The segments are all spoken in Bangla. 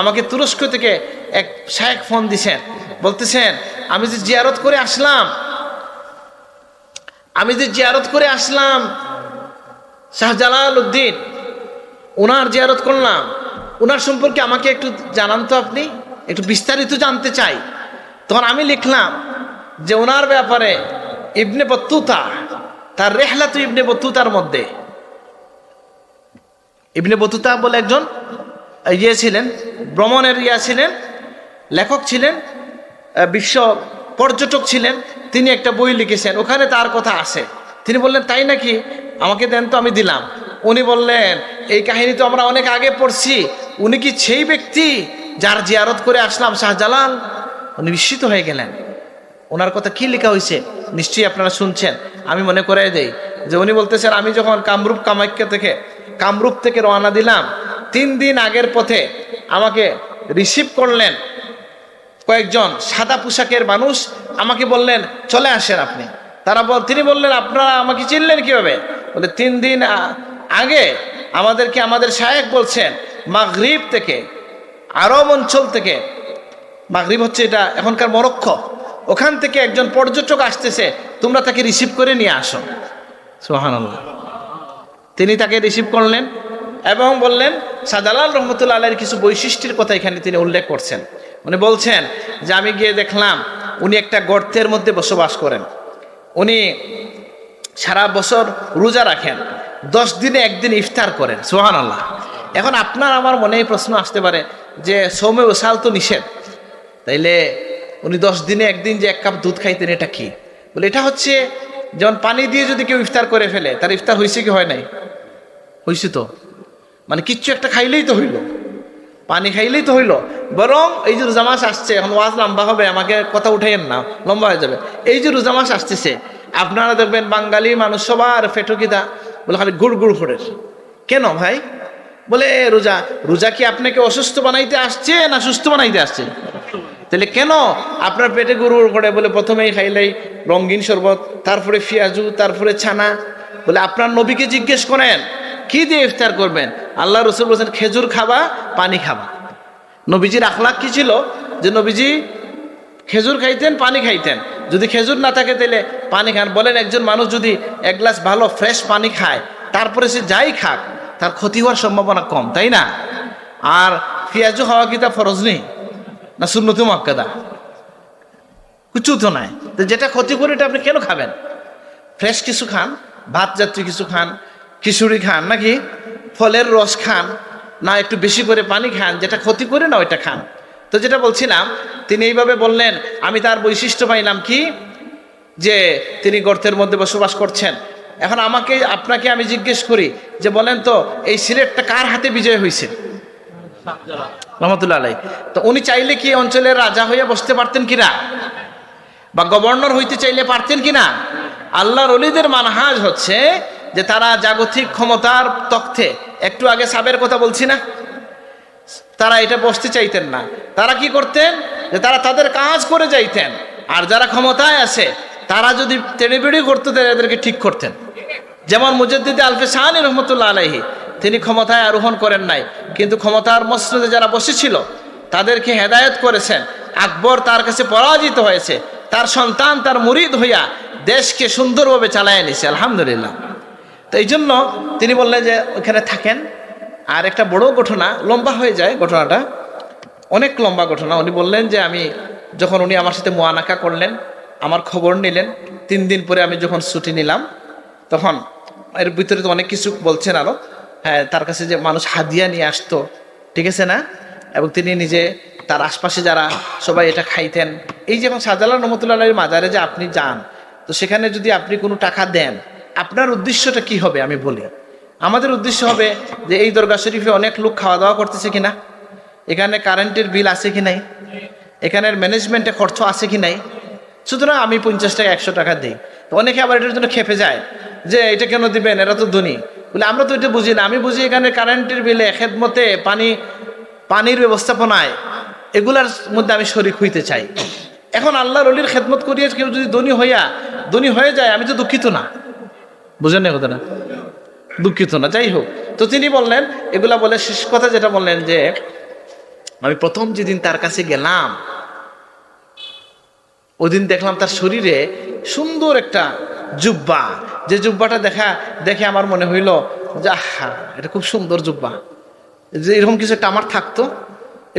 আমাকে তুরস্ক থেকে এক শায়েক ফোন দিছেন। বলতেছেন, আমি যে জিয়ারত করে আসলাম, আমি যে জিয়ারত করে আসলাম শাহজালাল উদ্দিন ওনার জিয়ারত করলাম ওনার সম্পর্কে আমাকে একটু জানান তো আপনি, একটু বিস্তারিত জানতে চাই। তখন আমি লিখলাম যে ওনার ব্যাপারে ইবনে বত্তুতা, তার রেহলাতু ইবনে বত্তুতার মধ্যে। ইবনে বতুতা বলে একজন ইয়ে ছিলেন, ভ্রমণের ইয়া ছিলেন, লেখক ছিলেন বিশ্ব পর্যটক ছিলেন, তিনি একটা বই লিখেছেন, ওখানে তার কথা আছে। তিনি বললেন, তাই নাকি? আমাকে দেন তো আমি দিলাম। উনি বললেন, এই কাহিনী তো আমরা অনেক আগে পড়ছি। উনি কি সেই ব্যক্তি যার জিয়ারত করে আসলাম শাহজালাল? উনি বিস্মিত হয়ে গেলেন। ওনার কথা কি লেখা হয়েছে? নিশ্চয়ই আপনারা শুনছেন। আমি মনে করে দেই যে উনি বলতেছেন, আমি যখন কামরূপ কামাখ্যা থেকে, কামরূপ থেকে রওনা দিলাম তিন দিন আগের পথে আমাকে রিসিভ করলেন কয়েকজন সাদা পোশাকের মানুষ আমাকে বললেন, চলে আসেন আপনি। তারা বল, তিনি বললেন, আপনারা আমাকে চিনলেন কীভাবে? বলে, তিন দিন আগে আমাদেরকে আমাদের শায়েক বলছেন, মাগরিব থেকে, আরব অঞ্চল থেকে, মাগরিব হচ্ছে এটা এখনকার মরক্ষ ওখান থেকে একজন পর্যটক আসতেছে, তোমরা তাকে রিসিভ করে নিয়ে আসো। সোহান তিনি তাকে রিসিভ করলেন এবং বললেন সাদালাল রহমতুল্লা আল্লাহর কিছু বৈশিষ্ট্যের কথা এখানে তিনি উল্লেখ করছেন। উনি বলছেন যে, আমি গিয়ে দেখলাম উনি একটা গর্তের মধ্যে বসবাস করেন। উনি সারা বছর রোজা রাখেন, দশ দিনে একদিন ইফতার করেন সোহান আল্লাহ এখন আপনার, আমার মনে প্রশ্ন আসতে পারে যে সৌম্য ওসাল তো নিষেধ। তাইলে উনি দশ দিনে একদিন যে এক কাপ দুধ খাইতেন, এটা কি? বলে, এটা হচ্ছে যেমন পানি দিয়ে যদি কেউ ইফতার করে ফেলে, তার ইফতার হয়েছে কি হয় নাই? হয়েছে তো। মানে কিচ্ছু একটা খাইলেই তো হইল। পানি খাইলেই তো হইল। বরং এই যে রোজা মাস আসছে এখন ওয়াজ লম্বা হবে আমাকে কথা উঠাইয়েন না লম্বা হয়ে যাবে। এই যে রোজা মাস আসতেছে আপনারা দেখবেন বাঙালি মানুষ সবার ফেটকিতা বলে খালি গুড় গুড় ফোড়ে কেন ভাই? বলে "এ, রোজা রোজা কি আপনাকে অসুস্থ বানাইতে আসছে না সুস্থ বানাইতে আসছে? তাহলে কেন আপনার পেটে গুড় গুড় করে বলে প্রথমেই খাইলেই রঙিন শরবত তারপরে ফিয়াজু তারপরে ছানা? বলে আপনার নবীকে জিজ্ঞেস করেন কি দিয়ে ইফতার করবেন? আল্লাহ রসুল বলছেন, খেজুর খাবা, পানি খাবা। নবীজির আখলাক কি ছিল? যে নবীজি খেজুর খাইতেন, পানি খাইতেন। যদি খেজুর না থাকে তাহলে পানি খান। বলেন, একজন মানুষ যদি এক গ্লাস ভালো, ফ্রেশ পানি খায়, তারপরে সে যাই খাক, তার ক্ষতি হওয়ার সম্ভাবনা কম, তাই না? আর পেঁয়াজু খাওয়া কি তা ফরজ নেই? না শূন্যতম মক্কাদা কিছু তো নাই। তো যেটা ক্ষতি করে, এটা আপনি কেন খাবেন? ফ্রেশ কিছু খান, ভাত জাতীয় কিছু খান খিচুড়ি খান নাকি? ফলের রস খান, না একটু বেশি করে পানি খান, যেটা ক্ষতি করে না ওইটা খান। তো যেটা বলছিলাম, তিনি এইভাবে বললেন, আমি তার বৈশিষ্ট্য পাইলাম কি? যে তিনি গর্তের মধ্যে বসবাস করছেন। এখন আমাকে, আপনাকে আমি জিজ্ঞেস করি, যে বলেন তো, এই সিলেটটা কার হাতে বিজয় হয়েছে রহমতুল্লাহ আলাই তো উনি চাইলে কি অঞ্চলের রাজা হয়ে বসতে পারতেন কিনা? বা গভর্নর হইতে চাইলে পারতেন কিনা? আল্লাহর অলিদের মানহাজ হচ্ছে যে তারা জাগতিক ক্ষমতার তথ্যে একটু আগে সাবের কথা বলছি না? তারা এটা বসতে চাইতেন না। তারা কি করতেন? যে তারা তাদের কাজ করে যাইতেন। আর যারা ক্ষমতায় আছে, তারা যদি তেড়েবেড়ি করতো এদেরকে ঠিক করতেন। যেমন মুজদ্দিদ আলফে শাহানি রহমতুল্লাহ আলাইহি, তিনি ক্ষমতায় আরোহণ করেন নাই। কিন্তু ক্ষমতার মসনদে যারা বসেছিল, তাদেরকে হেদায়ত করেছেন। আকবর তার কাছে পরাজিত হয়েছে। তার সন্তান, তার মুরিদ হইয়া দেশকে সুন্দরভাবে চালায় নিছে। আলহামদুলিল্লাহ। তো এই জন্য তিনি বললেন যে ওখানে থাকেন। আর একটা বড় ঘটনা, লম্বা হয়ে যায় ঘটনাটা। অনেক লম্বা ঘটনা। উনি বললেন যে আমি যখন উনি আমার সাথে মোয়ানাকা করলেন, আমার খবর নিলেন, তিন দিন পরে আমি যখন ছুটি নিলাম, তখন এর ভিতরে তো অনেক কিছু বলছেন আরও হ্যাঁ তার কাছে যে মানুষ হাদিয়া নিয়ে আসতো, ঠিক আছে না? এবং তিনি নিজে তার আশপাশে যারা সবাই এটা খাইতেন। এই যে এখন শাহজালাল রহমতুল্লাহ মাজারে যে আপনি যান, তো সেখানে যদি আপনি কোনো টাকা দেন আপনার উদ্দেশ্যটা কি হবে আমি বলি। আমাদের উদ্দেশ্য হবে যে এই দরগা শরীফে অনেক লোক খাওয়া দাওয়া করতেছে কিনা, এখানে কারেন্টের বিল আছে কি নাই এখানের ম্যানেজমেন্টে খরচ আছে কি নাই। সুতরাং আমি পঞ্চাশ টাকা, একশো টাকা দিই। তো অনেকে আবার এটার জন্য খেপে যায় যে এটা কেন দিবেন, এরা তো ধনী। বলে আমরা তো এটা বুঝি না, আমি বুঝি এখানে কারেন্টের বিলে, খেদমতে, পানি, পানির ব্যবস্থাপনায় এগুলার মধ্যে আমি শরিক হইতে চাই। এখন আল্লাহর অলির খেদমত করিয়ে কেউ যদি ধনী হইয়া, ধনী হয়ে যায়, আমি তো দুঃখিত না। বুঝেন না কথাটা? দুঃখিত না, যাই হোক। তো তিনি বললেন, এগুলা বলে শেষ কথা যেটা বললেন যে, আমি প্রথম যেদিন তার কাছে গেলাম, ওদিন দেখলাম তার শরীরে সুন্দর একটা জুব্বা। যে জুব্বাটা দেখা, দেখে আমার মনে হইল যে, আহা, এটা খুব সুন্দর জুব্বা। যে এরকম কিছু একটা আমার থাকতো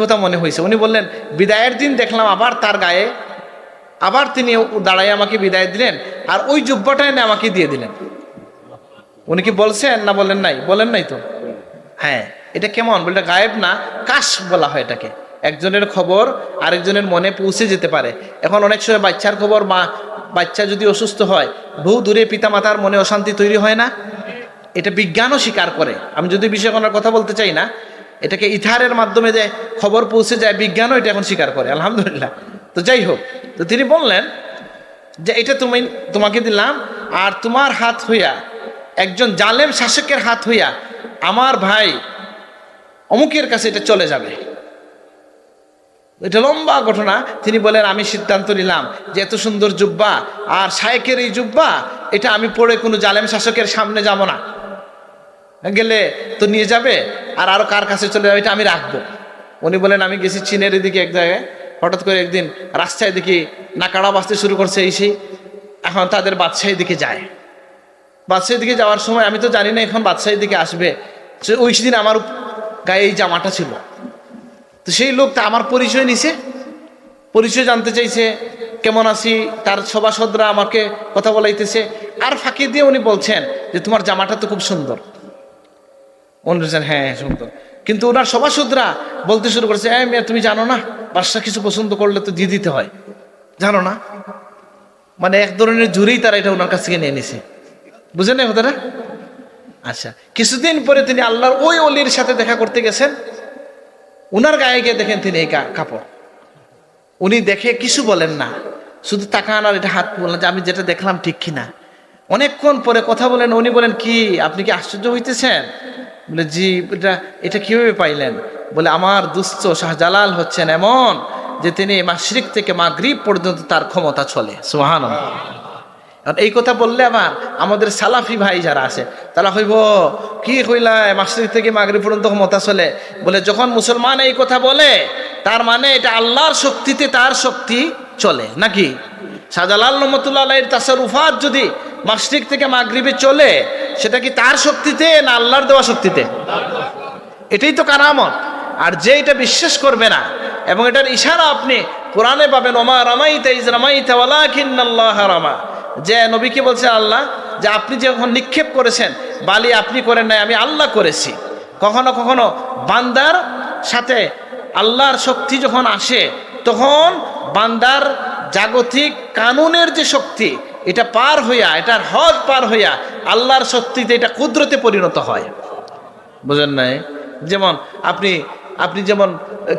কথা মনে হয়েছে উনি বললেন, বিদায়ের দিন দেখলাম আবার তার গায়ে, আবার তিনি দাঁড়াই আমাকে বিদায় দিলেন, আর ওই জুব্বাটা এনে আমাকে দিয়ে দিলেন। উনি কি বলছেন না বলেন নাই? বলেন নাই তো? হ্যাঁ এটা কেমন? বলে গায়েব না? কাশ বলা হয় এটাকে। একজনের খবর আরেকজনের মনে পৌঁছে যেতে পারে। এখন অনেক সময় বাচ্চার খবর, মা, বাচ্চা যদি অসুস্থ হয়, বহু দূরে পিতামাতার মনে অশান্তি তৈরি হয় না? এটা বিজ্ঞানও স্বীকার করে। আমি যদি বিষয় কোনার কথা বলতে চাই না, এটাকে ইথারের মাধ্যমে যে খবর পৌঁছে যায়, বিজ্ঞানও এটা এখন স্বীকার করে, আলহামদুলিল্লাহ। তো যাই হোক, তো তিনি বললেন যে, এটা তুমি, তোমাকে দিলাম, আর তোমার হাত হইয়া একজন জালেম শাসকের হাত হইয়া আমার ভাই অমুকের কাছে এটা চলে যাবে। এটা লম্বা ঘটনা। তিনি বলেন, আমি সিদ্ধান্ত নিলাম যে এত সুন্দর জুব্বা আর শায়েকের এই জুব্বা, এটা আমি পড়ে কোনো জালেম শাসকের সামনে যাব না। গেলে তো নিয়ে যাবে আর আরও কার কাছে চলে যাবে, এটা আমি রাখব। উনি বলেন, আমি গেছি চীনের দিকে এক জায়গায়। হঠাৎ করে একদিন রাস্তায় দেখি নাকাড়া বাঁচতে শুরু করছে এই সেই। এখন তাদের বাদশাহীর দিকে যায়। বাদশাহীর দিকে যাওয়ার সময় আমি তো জানি না এখন বাদশাহীর দিকে আসবে। সে ওই দিন আমার গায়ে এই জামাটা ছিল। তো সেই লোকটা আমার পরিচয় নিছে। পরিচয় জানতে চাইছে কেমন আছি? তার সভাসদরা আমাকে কথা বলাইতেছে। আর ফাঁকি দিয়ে উনি বলছেন যে তোমার জামাটা তো খুব সুন্দর। উনি বলছেন হ্যাঁ হ্যাঁ, সুন্দর। কিন্তু ওনার সভাসদরা বলতে শুরু করেছে হ্যাঁ মেয়ে তুমি জানো না বাদশা কিছু পছন্দ করলে তো দিয়ে দিতে হয়। জানো না? মানে এক ধরনের জুরেই তারা এটা ওনার কাছ থেকে নিয়ে নিছে। বুঝেন না কথাটা? আচ্ছা কিছুদিন পরে তিনি আল্লাহর ওই অলির সাথে দেখা করতে গেছেন। উনার গায়ে গিয়ে দেখেন তিনি এই কাপড়। উনি দেখে কিছু বলেন না। শুধু তাকান আর এটা হাত বললেন যে আমি যেটা দেখলাম ঠিক কিনা। অনেকক্ষণ পরে কথা বলেন, উনি বলেন, কি, আপনি কি আশ্চর্য হইতেছেন? বলে, জি, এটা এটা কীভাবে পাইলেন? বলে, আমার দুস্থ শাহজালাল হচ্ছেন এমন যে তিনি মাশরিক থেকে মাগরিব পর্যন্ত তার ক্ষমতা চলে। সুহান আর এই কথা বললে আবার আমাদের সালাফি ভাই যারা আছে, তারা হইব, কি হইলা মাসিদ থেকে মাগরি পর্যন্ত ক্ষমতা চলে? বলে, যখন মুসলমান এই কথা বলে, তার মানে এটা আল্লাহর শক্তিতে তার শক্তি চলে, নাকি? শাহজালাল রহমতুল্লাহ এর তাসারুফাত যদি মাসরিক থেকে মাগরিবে চলে, সেটা কি তার শক্তিতে না আল্লাহর দেওয়া শক্তিতে? এটাই তো কারামত। আর যে এটা বিশ্বাস করবে না, এবং এটার ইশারা আপনি কোরআনে পাবেন, ওমা রামাইতা, ইজ রামাইতা, ওয়ালাকিন্নাল্লাহ রামা। যে নবীকে বলছে আল্লাহ? যে আপনি যখন নিক্ষেপ করেছেন, বালি আপনি করেন নাই, আমি আল্লাহ করেছি। কখনো কখনো বান্দার সাথে আল্লাহর শক্তি যখন আসে, তখন বান্দার জাগতিক কানুনের যে শক্তি, এটা পার হইয়া, এটার হদ পার হইয়া আল্লাহর শক্তিতে এটা কুদরতে পরিণত হয়। বুঝেন নাই? যেমন আপনি আপনি যেমন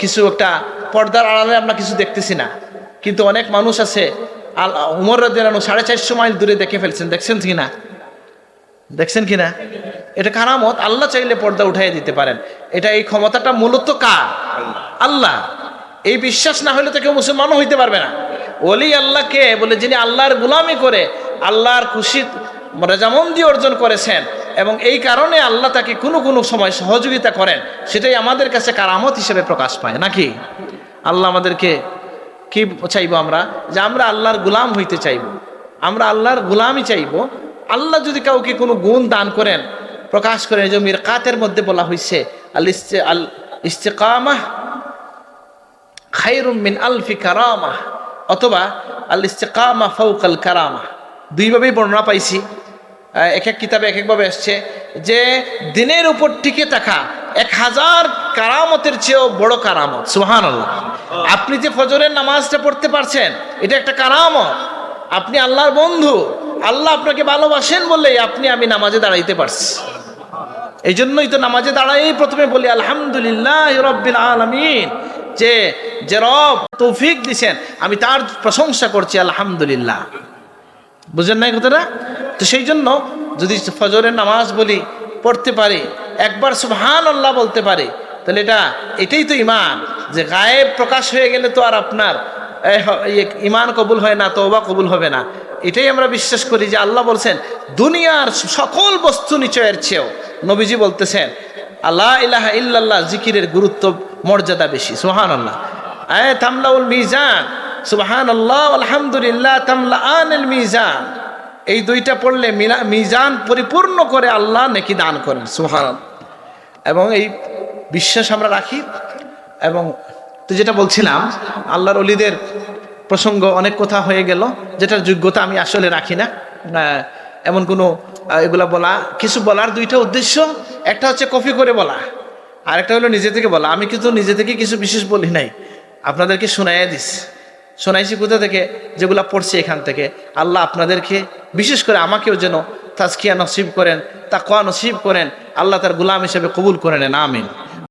কিছু একটা পর্দার আড়ালে আমরা কিছু দেখতেছি না, কিন্তু অনেক মানুষ আছে আল উমর রাদিয়াল্লাহু সাড়ে চারশো মাইল দূরে দেখে ফেলছেন। দেখছেন কি না দেখছেন কি না এটা কারামত, আল্লাহ চাইলে পর্দা উঠাই দিতে পারেন। এটা এই ক্ষমতাটা মূলত কার? আল্লাহ। এই বিশ্বাস না হলে তো কেউ মুসলমানও হইতে পারবে না। ওলি আল্লাহকে বলে, যিনি আল্লাহর গুলামি করে আল্লাহর খুশি, রেজামন্দি অর্জন করেছেন এবং এই কারণে আল্লাহ তাকে কোনো কোনো সময় সহযোগিতা করেন, সেটাই আমাদের কাছে কারামত হিসেবে প্রকাশ পায়, নাকি? আল্লাহ আমাদেরকে কি চাইব আমরা? যে আমরা আল্লাহর গুলাম হইতে চাইব। আমরা আল্লাহর গুলামই চাইব। আল্লাহ যদি কাউকে কোনো গুণ দান করেন, প্রকাশ করেন যে মিরকাতের মধ্যে বলা হয়েছে আল ইস্তে, আল ইস্তেকামাহ খাইরুম মিন আলফি কারামা অথবা আল ইস্তেকামা ফৌকাল কারামা দুইভাবেই বর্ণনা পাইছি। এক এক কিতাবে এক একভাবে আসছে যে দিনের উপর টিকে থাকা এক হাজার কারামতের চেয়েও বড় কারামত সুহান আপনি যে ফজরের নামাজটা পড়তে পারছেন, এটা একটা কারামত। আপনি আল্লাহর বন্ধু, আল্লাহ আপনাকে ভালোবাসেন বলেই আপনি আমি নামাজে দাঁড়াইতে পারছি। এই জন্যই তো নামাজে দাঁড়াই প্রথমে বলি, আলহামদুলিল্লাহ রব্বিল যে যে রব তৌফিক দিছেন, আমি তার প্রশংসা করছি, আলহামদুলিল্লাহ। বুঝেন নাই কথাটা? তো সেই জন্য যদি ফজরের নামাজ বলি, পড়তে পারি একবার সুবহান আল্লাহ বলতে পারে, তাহলে এটা, এটাই তো ইমান যে গায়েব প্রকাশ হয়ে গেলে তো আর আপনার, এ ইয়ে ইমান কবুল হয় না, তওবা কবুল হবে না। এটাই আমরা বিশ্বাস করি যে আল্লাহ বলছেন, দুনিয়ার সকল বস্তু নিচয়ের চেয়েও। নবীজি বলতেছেন আল্লাহ ইলাহা ইল্লাল্লাহ জিকিরের গুরুত্ব, মর্যাদা বেশি সুহান আল্লাহ আয় তামলাউল মিজান সুবাহান আল্লাহ আলহামদুলিল্লাহ তামলা আনিল মিজান এই দুইটা পড়লে মিজান পরিপূর্ণ করে আল্লাহ নেকি দান করেন সুহান এবং এই বিশ্বাস আমরা রাখি। এবং তো যেটা বলছিলাম, আল্লাহর অলিদের প্রসঙ্গ অনেক কথা হয়ে গেল, যেটার যোগ্যতা আমি আসলে রাখি না। এমন কোনো এগুলা বলা, কিছু বলার দুইটা উদ্দেশ্য, একটা হচ্ছে কপি করে বলা আর একটা হলো নিজে থেকে বলা। আমি কিন্তু নিজে থেকে কিছু বিশেষ বলি নাই। আপনাদেরকে শোনাইয়া দিস। শোনাইছি কোথা থেকে? যেগুলা পড়ছি এখান থেকে। আল্লাহ আপনাদেরকে, বিশেষ করে আমাকেও যেন তাজকিয়া নসিব করেন তা কোয়া নসিব করেন, আল্লাহ তার গুলাম হিসেবে কবুল করে নেন, আমিন।